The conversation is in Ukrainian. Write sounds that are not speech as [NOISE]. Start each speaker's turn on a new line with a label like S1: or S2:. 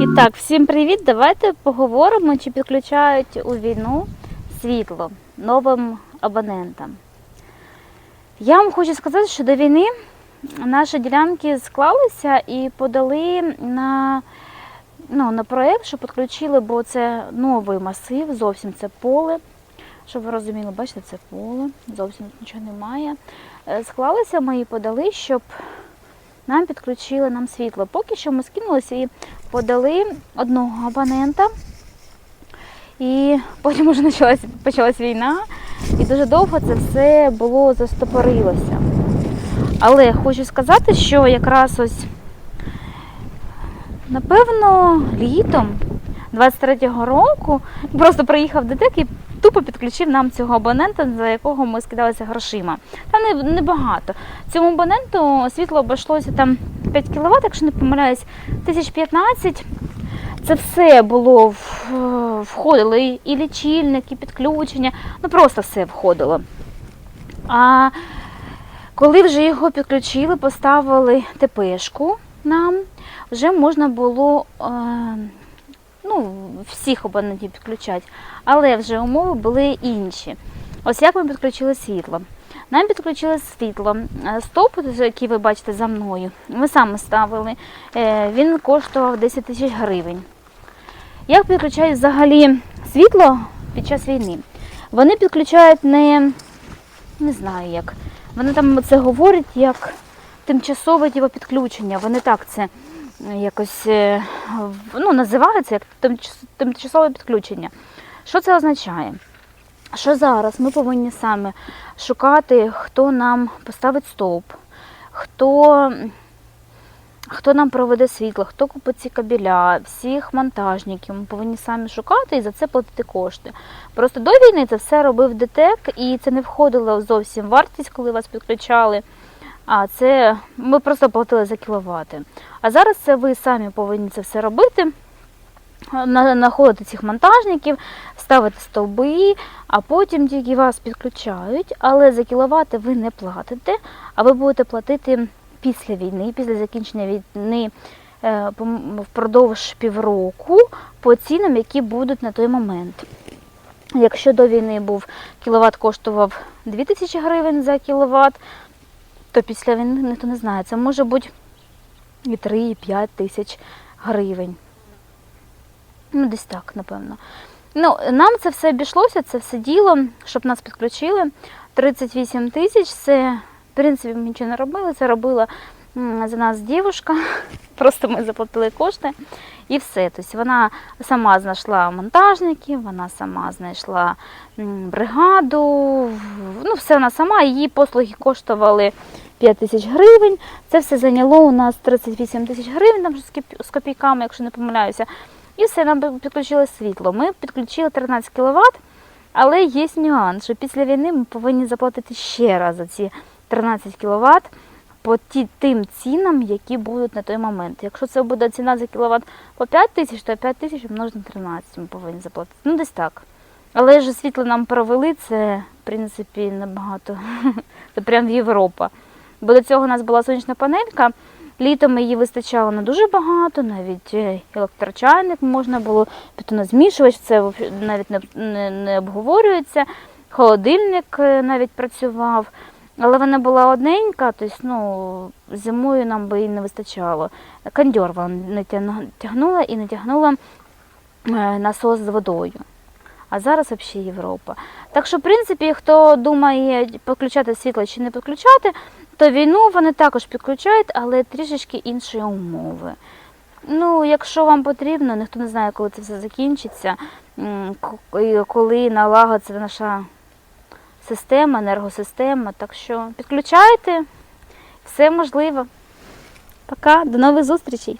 S1: І так, всім привіт! Давайте поговоримо, чи підключають у війну світло новим абонентам. Я вам хочу сказати, що до війни наші ділянки склалися і подали на, ну, на проєкт, що підключили, бо це новий масив, зовсім це поле. Щоб ви розуміли, бачите, це поле, зовсім нічого немає. Е, Склалися ми і подали, щоб нам підключили нам світло. Поки що ми скинулися і подали одного абонента. І потім вже почалась, почалась війна, і дуже довго це все було застопорилося. Але хочу сказати, що якраз ось, напевно, літом 23-го року просто приїхав ДТЕК і тупо підключив нам цього абонента, за якого ми скидалися грошима. Та не, небагато. Цьому абоненту світло обійшлося там 5 кВт, якщо не помиляюсь, 1015. Це все було входило і лічильник, і підключення, ну просто все входило. А коли вже його підключили, поставили ТПшку нам, вже можна було е, ну, всіх абонентів підключати, але вже умови були інші. Ось як ми підключили світло. Нам підключили світло. Е, Стовп, який ви бачите за мною, ми саме ставили. Е, Він коштував 10 тисяч гривень. Як підключають взагалі світло під час війни? Вони підключають не, не знаю як. Вони там це говорять як тимчасове підключення. Вони так це якось е, ну, називаються як тимчасове підключення. Що це означає? Що зараз ми повинні саме шукати, хто нам поставить стовп, хто, хто нам проведе світло, хто купить ці кабеля, всіх монтажників. Ми повинні самі шукати і за це платити кошти. Просто до війни це все робив ДТЕК, і це не входило зовсім в вартість, коли вас підключали. А це ми просто платили за кіловати. А зараз це ви самі повинні це все робити. на- Знаходити цих монтажників, ставити стовби, а потім тільки вас підключають, але за кіловати ви не платите, а ви будете платити після війни, після закінчення війни е, впродовж півроку по цінам, які будуть на той момент. Якщо до війни був кіловат коштував 2000 гривень за кіловат, то після війни ніхто не знає. Це може бути і 3, і 5 тисяч гривень. Ну, десь так, напевно. Ну, нам це все обійшлося, це все діло, щоб нас підключили. 38 тисяч це, в принципі, ми нічого не робили. Це робила за нас дівчинка. Просто ми заплатили кошти і все. Тобто вона сама знайшла монтажників, вона сама знайшла бригаду. Ну, все вона сама. Її послуги коштували 5 тисяч гривень. Це все зайняло у нас 38 тисяч гривень, там з копійками, якщо не помиляюся. І все, нам підключили світло. Ми підключили 13 кВт, але є нюанс, що після війни ми повинні заплатити ще раз за ці 13 кВт по ті, тим цінам, які будуть на той момент. Якщо це буде ціна за кіловат по 5 тисяч, то 5 тисяч умножити на 13 ми повинні заплатити. Ну, десь так. Але ж світло нам провели, це, в принципі, набагато. [LAUGHS] Це прям Європа. Бо до цього у нас була сонячна панелька. Літом її вистачало не дуже багато, навіть е, електрочайник можна було змішувач, це навіть не, не, не обговорюється. Холодильник е, навіть працював. Але вона була одненька, тобто ну, зимою нам би і не вистачало. Кондьор вона не тягнула і не тягнула е, насос з водою. А зараз взагалі Європа. Так що, в принципі, хто думає підключати світло чи не підключати, то війну вони також підключають, але трішечки інші умови. Ну, якщо вам потрібно, ніхто не знає, коли це все закінчиться, коли налагодиться наша система, енергосистема. Так що підключайте, все можливо. Пока, до нових зустрічей!